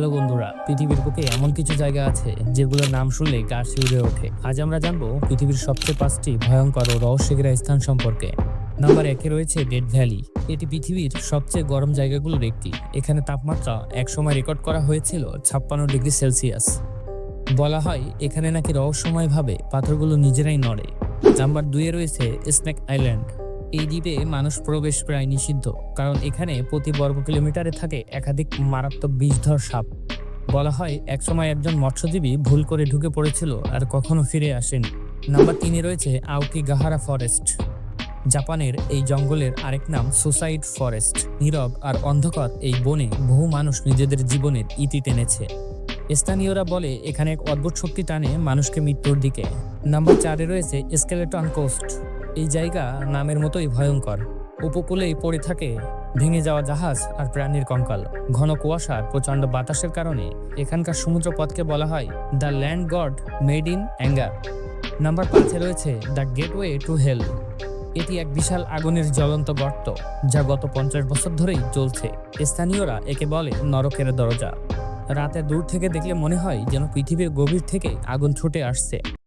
Hello বন্ধুরা, পৃথিবীর বুকে এমন কিছু জায়গা আছে যেগুলোর নাম শুনলে গা শিউরে ওঠে। আজ আমরা জানব পৃথিবীর সবচেয়ে পাঁচটি ভয়ঙ্কর ও রহস্যঘেরা স্থান সম্পর্কে। নাম্বার একে রয়েছে ডেড ভ্যালি। এটি পৃথিবীর সবচেয়ে গরম জায়গাগুলোর একটি। এখানে তাপমাত্রা একসময় রেকর্ড করা হয়েছিল ছাপ্পান্ন ডিগ্রি সেলসিয়াস। বলা হয় এখানে নাকি রহস্যময়ভাবে পাথরগুলো নিজেরাই নড়ে। নাম্বার দুয়ে রয়েছে স্নেক আইল্যান্ড। এই দ্বীপে মানুষ প্রবেশ প্রায় নিষিদ্ধ, কারণ এখানে প্রতি বর্গ কিলোমিটারে থাকে একাধিক মারাত্মক বিষধর সাপ। বলা হয়, একসময় একজন মৎস্যজীবী ভুল করে ঢুকে পড়েছিল আর কখনো ফিরে আসেনি। নাম্বার তিনে রয়েছে আউকি গাহারা ফরেস্ট। জাপানের এই জঙ্গলের আরেক নাম সুসাইড ফরেস্ট। নীরব আর অন্ধকার এই বনে বহু মানুষ নিজেদের জীবনের ইতি টেনেছে। স্থানীয়রা বলে, এখানে এক অদ্ভুত শক্তি টানে মানুষকে মৃত্যুর দিকে। নাম্বার চারে রয়েছে স্কেলেটন কোস্ট। এই জায়গা নামের মতোই ভয়ঙ্কর। উপকূলেই পড়ে থাকে ভেঙে যাওয়া জাহাজ আর প্রাণীর কঙ্কাল। ঘন কুয়াশা আর প্রচণ্ড বাতাসের কারণে এখানকার সমুদ্রপথকে বলা হয় the land god made in anger. Number পাঁচে রয়েছে দ্য গেটওয়ে টু হেল। এটি এক বিশাল আগুনের জ্বলন্ত গর্ত, যা গত পঞ্চাশ বছর ধরেই চলছে স্থানীয়রা একে বলে নরকের দরজা। রাতে দূর থেকে দেখলে মনে হয় যেন পৃথিবীর গভীর থেকে আগুন ছুটে আসছে।